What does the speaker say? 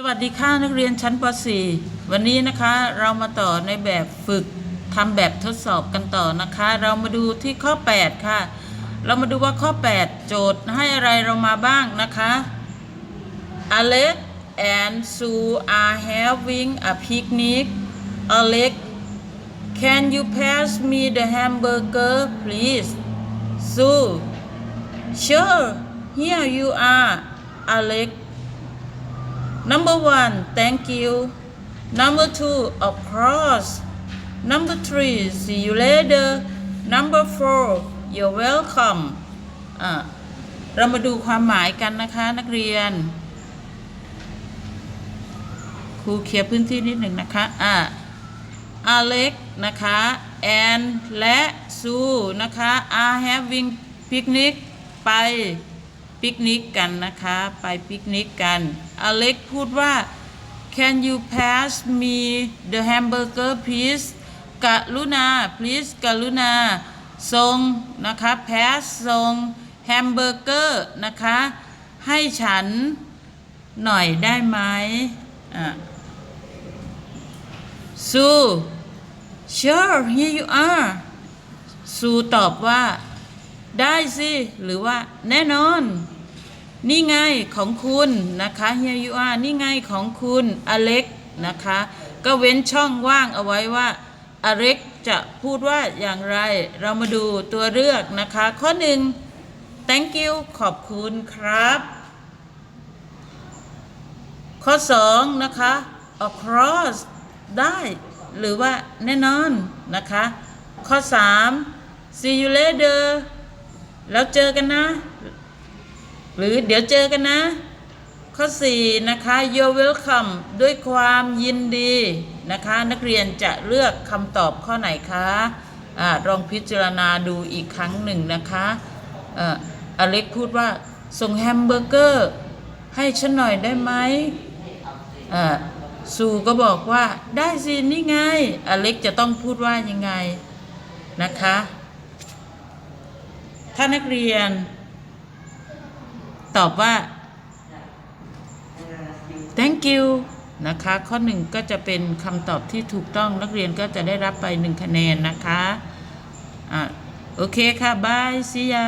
สวัสดีค่ะนักเรียนชั้นป .4 วันนี้นะคะเรามาต่อในแบบฝึกทำแบบทดสอบกันต่อนะคะ เรามาดูที่ข้อ 8 ค่ะ เรามาดูว่าข้อ 8 โจทย์ให้อะไรเรามาบ้างนะคะ Alex and Sue are having a picnic Alex can you pass me the hamburger please Sue sure here you are Alex Number one, thank you. Number two, of course. Number three, see you later. Number four, you're welcome. เรามาดูความหมายกันนะคะนักเรียน ครูเคลียร์พื้นที่นิดหนึ่งนะคะ อะอเล็กนะคะแอนและซูนะคะ are having picnic ไป ปิกนิกกันนะคะ ไปปิกนิกกันอเล็กพูดว่า can you pass me the hamburger please กรุณา please กรุณาส่งนะคะ pass ส่งแฮมเบอร์เกอร์นะคะ ให้ฉันหน่อยได้ไหมอะ Sue sure here you are ซูตอบว่า ได้สิ หรือว่าแน่นอน นี่ไงของคุณนะคะ here you are นี่ไงของคุณอเล็กนะคะ ก็เว้นช่องว่างเอาไว้ว่าอเล็กจะพูดว่าอย่างไร เรามาดูตัวเลือกนะคะ ข้อหนึ่ง thank you ขอบคุณครับ ข้อสองนะคะ across ได้หรือว่าแน่นอนนะคะ ข้อสาม see you later แล้วเจอกันนะ หรือเดี๋ยวเจอกันนะ ข้อ 4 นะคะ you're welcome ด้วยความยินดีนะคะ นักเรียนจะเลือกคำตอบข้อไหนคะอะลองพิจารณาดูอีกครั้งหนึ่งนะคะเอ่ออเล็กพูดว่าส่งแฮมเบอร์เกอร์ให้ฉันหน่อยได้ไหมอ่าซูก็บอกว่าได้สินี่ไง อเล็กจะต้องพูดว่ายังไงนะคะ ถ้านักเรียน ตอบว่า thank you นะคะ ข้อหนึ่งก็จะเป็นคำตอบที่ถูกต้องนักเรียนก็จะได้รับไปหนึ่งคะแนนนะคะอะโอเคค่ะบาย see ya